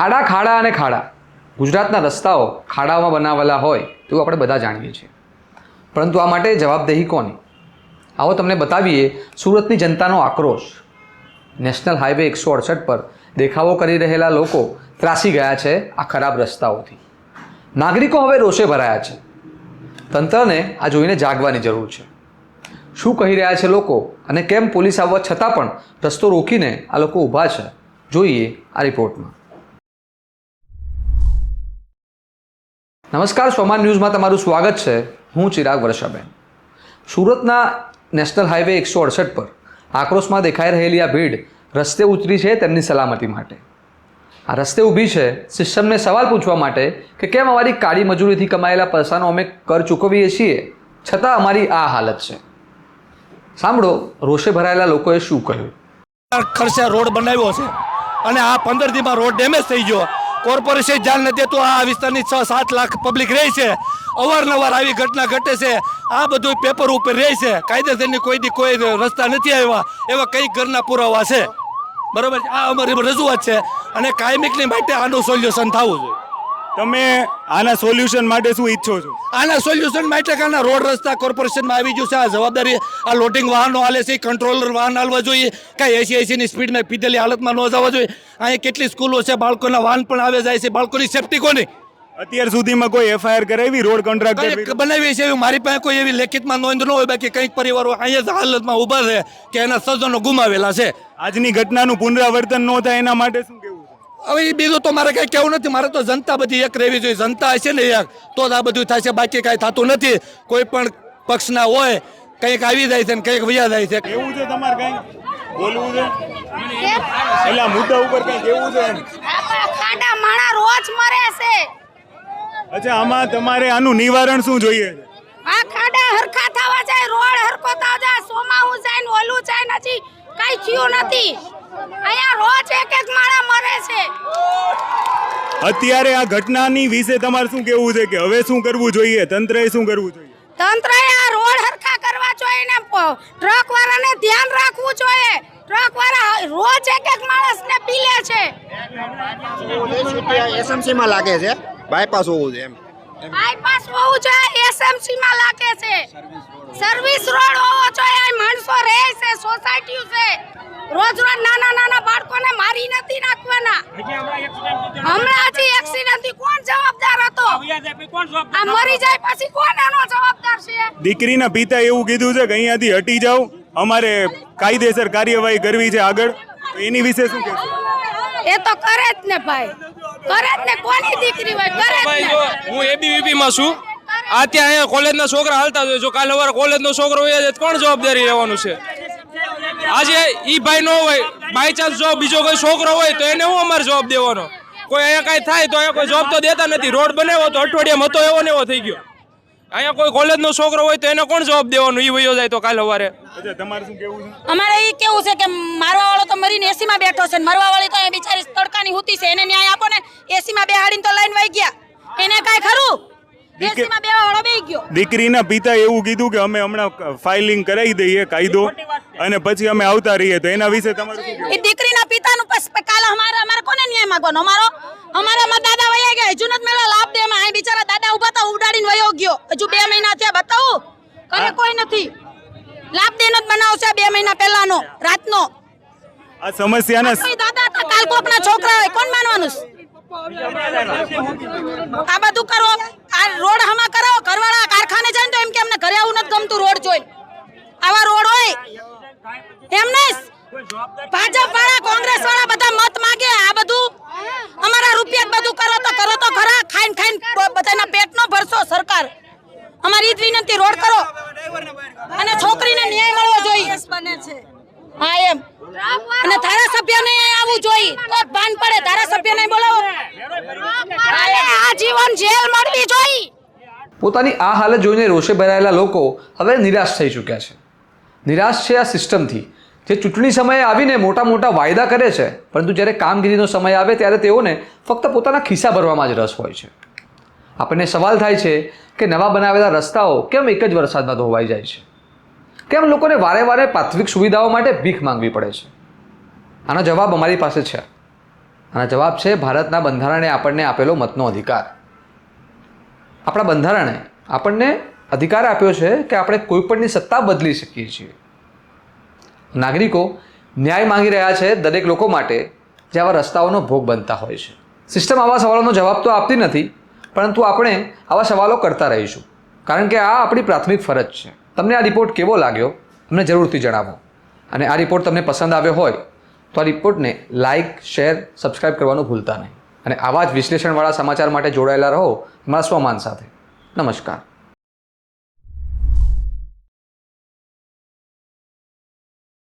ખાડા ખાડા અને ખાડા. ગુજરાતના રસ્તાઓ ખાડાઓમાં બનાવેલા હોય તેવું આપણે બધા જાણીએ છીએ. પરંતુ આ માટે જવાબદેહી કોની? આવો તમને બતાવીએ સુરતની જનતાનો આક્રોશ. નેશનલ હાઈવે એકસો અડસઠ પર દેખાવો કરી રહેલા લોકો ત્રાસી ગયા છે આ ખરાબ રસ્તાઓથી. નાગરિકો હવે રોષે ભરાયા છે. તંત્રને આ જોઈને જાગવાની જરૂર છે. શું કહી રહ્યા છે લોકો અને કેમ પોલીસ આવવા છતાં પણ રસ્તો રોકીને આ લોકો ઊભા છે? જોઈએ આ રિપોર્ટમાં. નમસ્કાર, સોમાન ન્યૂઝમાં તમારું સ્વાગત છે. હું ચિરાગ વર્ષાબેન. સુરતના નેશનલ હાઈવે એકસો અડસઠ પર આક્રોશમાં દેખાઈ રહેલી આ ભીડ રસ્તે ઉતરી છે તેમની સલામતી માટે. આ રસ્તે ઊભી છે સિસ્ટમને સવાલ પૂછવા માટે કે કેમ અમારી કાળી મજૂરીથી કમાયેલા પૈસાનો અમે કર ચૂકવીએ છીએ, છતાં અમારી આ હાલત છે. સાંભળો, રોષે ભરાયેલા લોકોએ શું કહ્યું? ખર્ચે રોડ બનાવ્યો છે અને આ પંદર દીમાં રોડ ડેમેજ થઈ ગયો. કોર્પોરેશન ધ્યાન નથી દેતું આ વિસ્તારની છ સાત લાખ પબ્લિક રહે છે. અવારનવાર આવી ઘટના ઘટે છે. આ બધું પેપર ઉપર રહે છે. કાયદેસરની કોઈ દી કોઈ રસ્તા નથી આવ્યા. એવા કઈ ઘરના પુરાવા છે. બરાબર આ અમારી રજૂઆત છે. અને કાયમિકની માટે આનું સોલ્યુશન થવું જોઈએ. તમે આના સોલ્યુશન માટે શું ઈચ્છો છો? આના સોલ્યુશન માટે કાના રોડ રસ્તા કોર્પોરેશનમાં આવી ગયું છે. આ જવાબદારી આ લોડિંગ વાહનો હાલે છે. કંટ્રોલર વાહન હાલવા જોઈએ. કાંઈ એસી એસીની સ્પીડમાં પીધેલી હાલતમાં ન જવા જોઈએ. અહીંયા કેટલી સ્કૂલો છે? બાળકોના વાહન પણ આવે જાય છે. બાળકોની સેફટી કોની? અત્યાર સુધીમાં કોઈ એફઆઈઆર કરાવી રોડ કોન્ટ્રાક્ટર બનાવી છે? મારી પાસે કોઈ એવી લેખિતમાં નોંધ ન હોય. બાકી કંઈક પરિવારો અહીંયા હાલતમાં ઊભા છે કે એના સજ્જનો ગુમાવેલા છે. આજની ઘટનાનું પુનરાવર્તન ન થાય એના માટે શું હવે એ બીજું તો મારે કઈ કેવું નથી. મારે તો જનતા બધી એક રહેવી જોઈએ. જનતા હશે ને એક તો જ આ બધું થાય છે બાકી કાંઈ થતું નથી. કોઈ પણ પક્ષના હોય કંઈક આવી જાય છે ને કંઈક વયા જાય છે. કેવું છે તમારે કઈ? બોલવું છે? એટલે મુદ્દા ઉપર કઈ કેવું છે ખાડા માણા રોજ મરે છે. અચ્છા આમાં તમારે આનું નિવારણ શું જોઈએ? આ ખાડા હરખા થવા જાય રોડ હરખો થવા જાય સોમાહું જાય ને ઓલું જાય નથી કઈ થયું નથી. અહીંયા રોજ એક એક માણા મરે છે. અત્યારે આ ઘટનાની વિશે તમારે શું કેવું છે કે હવે શું કરવું જોઈએ? તંત્રએ શું કરવું જોઈએ? તંત્રએ આ રોડ હરખા કરવા જોઈએ ને ટ્રક વાળાને ધ્યાન રાખવું જોઈએ. ટ્રક વાળા રોજ એક એક માણસને પીલે છે. એસએમસી માં લાગે છે. બાયપાસ હોવું છે એમ. બાયપાસ હોવું જોઈએ એસએમસી માં લાગે છે. સર્વિસ રોડ હોવો જોઈએ માણસો રહે છે સોસાયટીઓ છે. રોજ રોજ નાના નાના બાળકોને મારી નથી નાખવાના. હમણાં હજી એક્સિડન્ટથી કોણ જવાબદાર હતો? આ મરી જાય પછી કોણ એનો જવાબદાર છે? દીકરીના પિતા એવું કીધું છે કે અહીંયાથી હટી જાઓ. અમારે કાયદેસર કાર્યવાહી કરવી છે આગળ. એની વિશે શું કહેશો? એ તો કરે જ ને ભાઈ. કરે જ ને કોની દીકરી હોય? કરે જ ભાઈ હું એબીવીપી માં છું. આ ત્યાં અહીંયા કોલેજના છોકરા હાલતા હોય જો કાલે સવારે કોલેજનો છોકરો હોય કોણ જવાબદારી રહેવાનું છે? આજે ઈ ભાઈ નો હોય બાય ચાન્સ જો બીજો કોઈ છોકરો હોય તો એને હું અમારે જવાબ દેવાનો? કોઈ અહીંયા કાંઈ થાય તો અહીંયા કોઈ જવાબ તો દેતા નથી. રોડ બનાવ્યો તો અઠવાડિયામાં હતો એવો ને એવો થઈ ગયો. અહીંયા કોઈ કોલેજનો છોકરો હોય તો એને કોણ જવાબ દેવાનો? ઈ વયો જાય તો કાલ સવારે. તમારે શું કેવું છે? અમારે એ કેવું છે કે મારવા વાળો તો મરીને એસી માં બેઠો છે ને મરવા વાળી તો અહીંયા બિચારી તડકાની હુતી છે. એને ન્યાય આપો ને. એસી માં બેહાડીને તો લાઈન વાઈ ગયા એને કાંઈ ખરું એસી માં બેવા વાળો બેહી ગયો દીકરીના પિતા એવું કીધું કે અમે હમણાં ફાઇલિંગ કરાવી દઈએ કાયદો અને પછી અમે આવતા રહીએ. તો એના વિશે તમારું એ દીકરીના પિતાનું કાલે અમારે અમારે કોને ન્યાય માંગવાનો? અમારો અમારા અમારા દાદા વયા ગયા. હજુ નથી મેળા લાભ દે એમાં બિચારા દાદા ઊભા હતા ઉડાડીને વયો ગયો. હજુ બે મહિના થયા. બતાવું? કરે કોઈ નથી. લાભ દેનો જ બનાવ છે બે મહિના પહેલાનો રાતનો. આ સમસ્યાના દાદા હતા કાલ કોકના છોકરા હોય. કોણ માનવાનું છે? આ બધું કરો. આ રોડ હમા કરો ઘરવાળા કારખાને જાય ને તો એમ કે અમને ઘરે આવું નથી ગમતું રોડ જોઈ આવા રોડ હોય. એમ નહીં. ભાજપ વાળા કોંગ્રેસ વાળા બધા મત માંગે. આ બધું અમારા રૂપિયા બધું કરો તો કરો તો ખરા. ખાઈને ખાઈને બધાના પેટ નો ભરશો સરકાર. અમારી ઈદ વિનંતી, રોડ કરો. અને છોકરીને ન્યાય મળવો જોઈએ. હા, એમ. અને જોઈએ તો ભાન પડે, ધારાસભ્યને બોલાવો. આજીવન જેલ મળવી જોઈએ પોતાની આ હાલત જોઈને રોષે ભરાયેલા લોકો હવે નિરાશ થઈ ચૂક્યા છે. નિરાશ છે આ સિસ્ટમથી. જે ચૂંટણી સમયે આવીને મોટા મોટા વાયદા કરે છે, પરંતુ જ્યારે કામગીરીનો સમય આવે ત્યારે તેઓને ફક્ત પોતાના ખિસ્સા ભરવામાં જ રસ હોય છે. આપણને સવાલ થાય છે કે નવા બનાવેલા રસ્તાઓ કેમ એક જ વરસાદમાં ધોવાઈ જાય છે? કેમ લોકોને વારે વારે પ્રાથમિક સુવિધાઓ માટે ભીખ માંગવી પડે છે? આનો જવાબ અમારી પાસે છે. આનો જવાબ છે, ભારતના બંધારણે આપણને આપેલો મતનો અધિકાર. આપણા બંધારણે આપણને અધિકાર આપ્યો છે કે આપણે કોઈપણની સત્તા બદલી શકીએ છીએ. નાગરિકો ન્યાય માંગી રહ્યા છે દરેક લોકો માટે જે આવા રસ્તાઓનો ભોગ બનતા હોય છે. સિસ્ટમ આવા સવાલોનો જવાબ તો આપતી નથી, પરંતુ આપણે આવા સવાલો કરતા રહીશું. કારણ કે આ આપણી પ્રાથમિક ફરજ છે. તમને આ રિપોર્ટ કેવો લાગ્યો? અમને જરૂરથી જણાવો. અને આ રિપોર્ટ તમને પસંદ આવ્યો હોય તો આ રિપોર્ટને લાઇક, શેર, સબસ્ક્રાઇબ કરવાનું ભૂલતા નહીં. અને આવા જ વિશ્લેષણવાળા સમાચાર માટે જોડાયેલા રહો મારા સ્વમાન સાથે. નમસ્કાર.